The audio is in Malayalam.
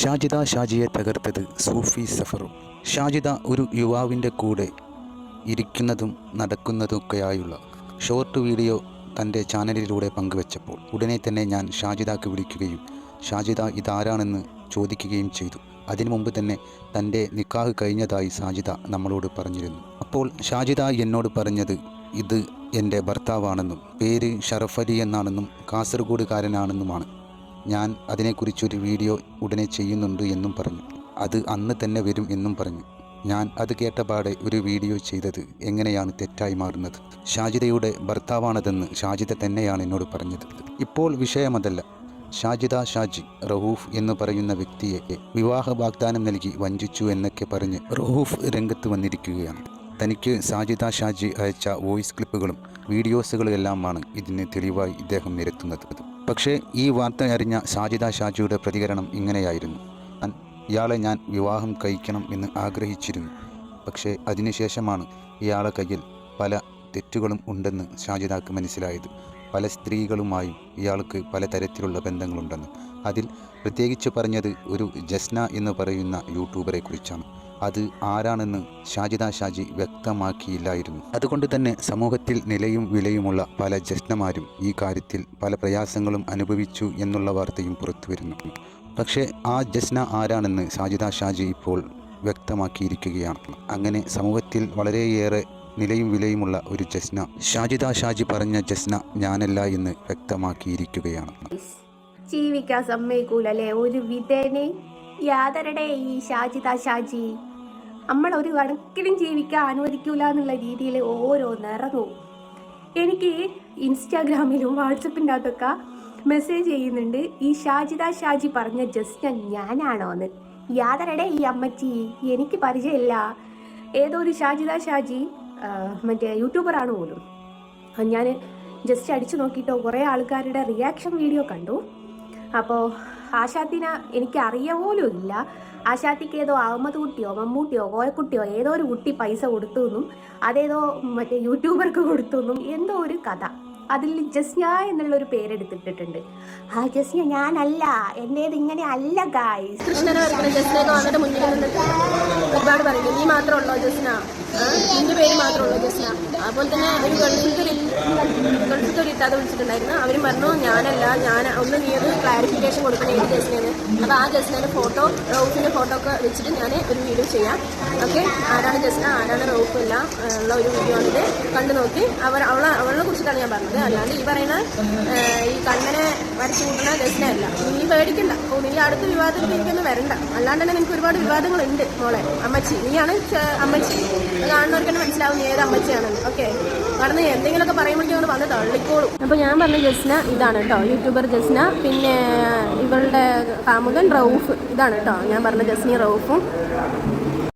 ഷാജിദ ഷാജിയെ തകർത്തത് സൂഫി സഫറും. ഷാജിദ ഒരു യുവാവിന്റെ കൂടെ ഇരിക്കുന്നതും നടക്കുന്നതൊക്കെയായുള്ള ഷോർട്ട് വീഡിയോ തന്റെ ചാനലിലൂടെ പങ്കുവച്ചപ്പോൾ ഉടനെ തന്നെ ഞാൻ ഷാജിദാക്ക് വിളിക്കുകയും ഷാജിദ ഇതാരാണെന്ന് ചോദിക്കുകയും ചെയ്തു. അതിനു മുമ്പ് തന്നെ തന്റെ നിക്കാഹ് കഴിഞ്ഞതായി ഷാജിദ നമ്മളോട് പറഞ്ഞിരുന്നു. അപ്പോൾ ഷാജിദ എന്നോട് പറഞ്ഞത് ഇത് എന്റെ ഭർത്താവാണെന്നും പേര് ഷറഫലി എന്നാണെന്നും കാസർഗോഡുകാരനാണെന്നുമാണ്. ഞാൻ അതിനെക്കുറിച്ചൊരു വീഡിയോ ഉടനെ ചെയ്യുന്നുണ്ട് എന്നും പറഞ്ഞു. അത് അന്ന് തന്നെ വരും എന്നും പറഞ്ഞു. ഞാൻ അത് കേട്ടപാടെ ഒരു വീഡിയോ ചെയ്തത് എങ്ങനെയാണ് തെറ്റായി മാറുന്നത്? ഷാജിദയുടെ ഭർത്താവാണതെന്ന് ഷാജിദ തന്നെയാണ് എന്നോട് പറഞ്ഞത്. ഇപ്പോൾ വിഷയമതല്ല. ഷാജിദ ഷാജി റഹൂഫ് എന്ന് പറയുന്ന വ്യക്തിയെ വിവാഹ വാഗ്ദാനം നൽകി വഞ്ചിച്ചു എന്നൊക്കെ പറഞ്ഞ് റഹൂഫ് രംഗത്ത് വന്നിരിക്കുകയാണ്. തനിക്ക് സാജിദ ഷാജി അയച്ച വോയിസ് ക്ലിപ്പുകളും വീഡിയോസുകളുമെല്ലാമാണ് ഇതിന് തെളിവായി ഇദ്ദേഹം നിരത്തുന്നത്. പക്ഷേ ഈ വാർത്ത അറിഞ്ഞ സാജിദ ഷാജിയുടെ പ്രതികരണം ഇങ്ങനെയായിരുന്നു. ഇയാളെ ഞാൻ വിവാഹം കഴിക്കണം എന്ന് ആഗ്രഹിച്ചിരുന്നു. പക്ഷേ അതിനുശേഷമാണ് ഇയാളെ കയ്യിൽ പല തെറ്റുകളും ഉണ്ടെന്ന് ഷാജിദാക്ക് മനസ്സിലായത്. പല സ്ത്രീകളുമായും ഇയാൾക്ക് പലതരത്തിലുള്ള ബന്ധങ്ങളുണ്ടെന്ന്. അതിൽ പ്രത്യേകിച്ച് പറഞ്ഞത് ഒരു ജസ്ന എന്ന് പറയുന്ന യൂട്യൂബറെ കുറിച്ചാണ്. അത് ആരാണെന്ന് ഷാജിദ ഷാജി വ്യക്തമാക്കിയില്ലായിരുന്നു. അതുകൊണ്ട് തന്നെ സമൂഹത്തിൽ നിലയും വിലയുമുള്ള പല ജസ്നമാരും ഈ കാര്യത്തിൽ പല പ്രയാസങ്ങളും അനുഭവിച്ചു എന്നുള്ള വാർത്തയും പുറത്തുവരുന്നു പക്ഷേ ആ ജസ്ന ആരാണെന്ന് ഷാജിദ ഷാജി ഇപ്പോൾ വ്യക്തമാക്കിയിരിക്കുകയാണ്. അങ്ങനെ സമൂഹത്തിൽ വളരെയേറെ നിലയും വിലയുമുള്ള ഒരു ജസ്ന ഷാജിദ ഷാജി പറഞ്ഞ ജസ്ന ഞാനല്ല എന്ന് വ്യക്തമാക്കിയിരിക്കുകയാണ്. ജീവിക്കാൻ സമ്മതിക്കൂലല്ലേ? ഒരു വിധേനെ യാതരുടെ ഈ ഷാജിത ഷാജി. നമ്മൾ ഒരു കണക്കിലും ജീവിക്കാൻ അനുവദിക്കൂല എന്നുള്ള രീതിയിൽ ഓരോന്നിറങ്ങും എനിക്ക് ഇൻസ്റ്റാഗ്രാമിലും വാട്സപ്പിന്റെ അകത്തൊക്കെ മെസ്സേജ് ചെയ്യുന്നുണ്ട്. ഈ ഷാജിത ഷാജി പറഞ്ഞ ജസ്റ്റ് ഞാനാണോ എന്ന് യാതരടേ ഈ അമ്മച്ചി എനിക്ക് പരിചയമില്ല. ഏതോ ഒരു ഷാജിത ഷാജി മറ്റേ യൂട്യൂബറാണ് പോലും. ഞാൻ ജസ്റ്റ് അടിച്ചു നോക്കിയിട്ടോ കുറേ ആൾക്കാരുടെ റിയാക്ഷൻ വീഡിയോ കണ്ടു. അപ്പോൾ ആശാത്തിനെ എനിക്കറിയ പോലും ഇല്ല. ആശാത്തിക്ക് ഏതോ അഹമ്മദ് കുട്ടിയോ മമ്മൂട്ടിയോ കോയക്കുട്ടിയോ ഏതോ ഒരു കുട്ടി പൈസ കൊടുത്തു എന്നും അതേതോ മറ്റേ യൂട്യൂബർക്ക് കൊടുത്തു എന്നും എന്തോ ഒരു കഥ. അതിൽ ജസ്ന എന്നുള്ള ഒരു പേരെടുത്തിട്ടിട്ടുണ്ട്. ആ ജസ്ന ഞാനല്ല എന്റേത് ഇങ്ങനെ അല്ല ഗായ് കൃഷ്ണനെ വരയ്ക്കുന്ന ജസ്നയൊക്കെ ഒരുപാട് പറയുന്നു നീ മാത്രമുള്ളോ ജസ്ന നിന്റെ പേര് മാത്രമുള്ളോ ജസ്ന അതുപോലെ തന്നെ ഒരു ഗൾഫിലത്തെ ഗൾഫിലത്തെ ഒരു ഇത്താതെ വിളിച്ചിട്ടുണ്ടായിരുന്നു. അവരും പറഞ്ഞു ഞാനല്ല ഞാൻ ഒന്ന് നീ ഒരു ക്ലാരിഫിക്കേഷൻ കൊടുക്കണം ഏത് ജസ്നേന്ന് അപ്പോൾ ആ ജസ്നയുടെ ഫോട്ടോ റൗഫിന്റെ ഫോട്ടോ ഒക്കെ വെച്ചിട്ട് ഞാൻ ഒരു വീഡിയോ ചെയ്യാം. ഓക്കെ? ആരാണ് ജസ്ന ആരാണ് റൗഫ് എല്ലാം ഉള്ള ഒരു വീഡിയോ ആണിത്. കണ്ടു നോക്കി. അവർ അവളെ അവളെ കുറിച്ചിട്ടാണ് ഞാൻ പറഞ്ഞത്. അല്ലാണ്ട് ഈ പറയുന്ന ഈ കണ്ണനെ വരച്ചു കൂട്ടുന്ന ദശനല്ല നീ പേടിക്കണ്ട. ഓ നീ അടുത്ത വിവാദത്തിൽ എനിക്കൊന്നും വരണ്ട. അല്ലാണ്ട് തന്നെ നിനക്ക് ഒരുപാട് വിവാദങ്ങളുണ്ട് മോളെ അമ്മച്ചി. നീയാണ് അമ്മച്ചി. കാണുന്നവർക്ക് തന്നെ മനസ്സിലാവും നീ ഏത് അമ്മച്ചിയാണെന്ന്. ഓക്കെ? കാരണം എന്തെങ്കിലുമൊക്കെ പറയുമ്പോഴേക്കും അവിടെ വന്ന് തള്ളിക്കോളും. അപ്പോൾ ഞാൻ പറഞ്ഞ ജസ്ന ഇതാണ് കേട്ടോ. യൂട്യൂബർ ജസ്ന പിന്നെ ഇവളുടെ കാമുകൻ റൌഫ്. ഇതാണ് കേട്ടോ. ഞാൻ പറഞ്ഞ ജസ്നി റൌഫും.